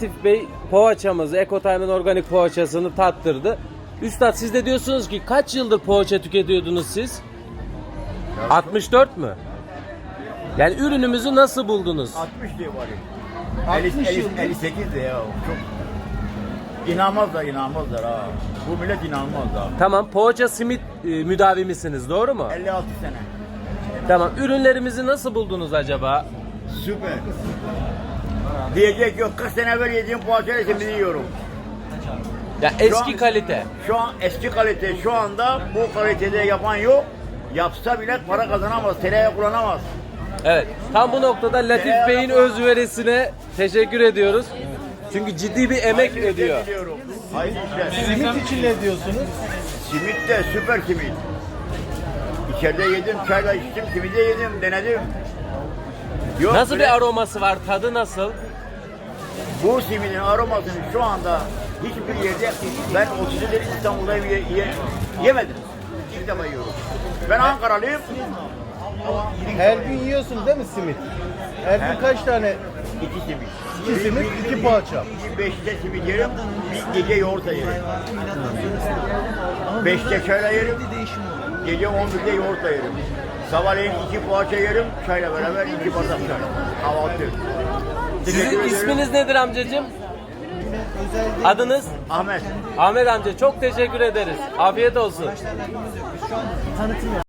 Latif Bey poğaçamızı, Ekotime'ın organik poğaçasını tattırdı. Üstad siz de diyorsunuz ki kaç yıldır poğaça tüketiyordunuz siz? 64 mü? Yani ürünümüzü nasıl buldunuz? 60 diye var. 60 50, 50, yıldır. 58 de ya. Çok inanmazlar inanmazlar ha. Bu millet inanmaz ha. Tamam poğaça simit e, müdavimisiniz doğru mu? 56 sene. Tamam ürünlerimizi nasıl buldunuz acaba? Süper. Diyecek yok 40 sene evvel yediğim poğaçayla şimdi yiyorum. Ya Şu eski an- kalite. Şu an eski kalite şu anda bu kalitede yapan yok. Yapsa bile para kazanamaz, tereyağı kullanamaz. Evet. Tam bu noktada Latif Bey'in özveresine teşekkür ediyoruz. Çünkü ciddi bir emek ediyor. diliyorum. Hayırlı işler. Simit için ne diyorsunuz? Simit de süper simit. İçeride yedim, çayla içtim, simidi de yedim, denedim. Yok, Nasıl bir aroması var? Tadı nasıl? Bu simidin aromasını şu anda hiçbir yerde ben 30 yıldır İstanbul'da ye, ye- yemedim. İlk defa yiyorum. Ben Ankaralıyım. Her gün yiyorsun değil mi simit? Her gün kaç tane? İki simit. İki simit, iki poğaça. Bir beşte simit yerim, bir gece yoğurta yerim. Beşte çayla yerim, gece 11'de yoğurtla yerim. Sabahleyin iki poğaça yerim, çayla beraber iki bardak çay. Kahvaltı. Teşekkür Sizin ederim. isminiz nedir amcacığım? Adınız? Ahmet. Ahmet amca çok teşekkür ederiz. Afiyet olsun.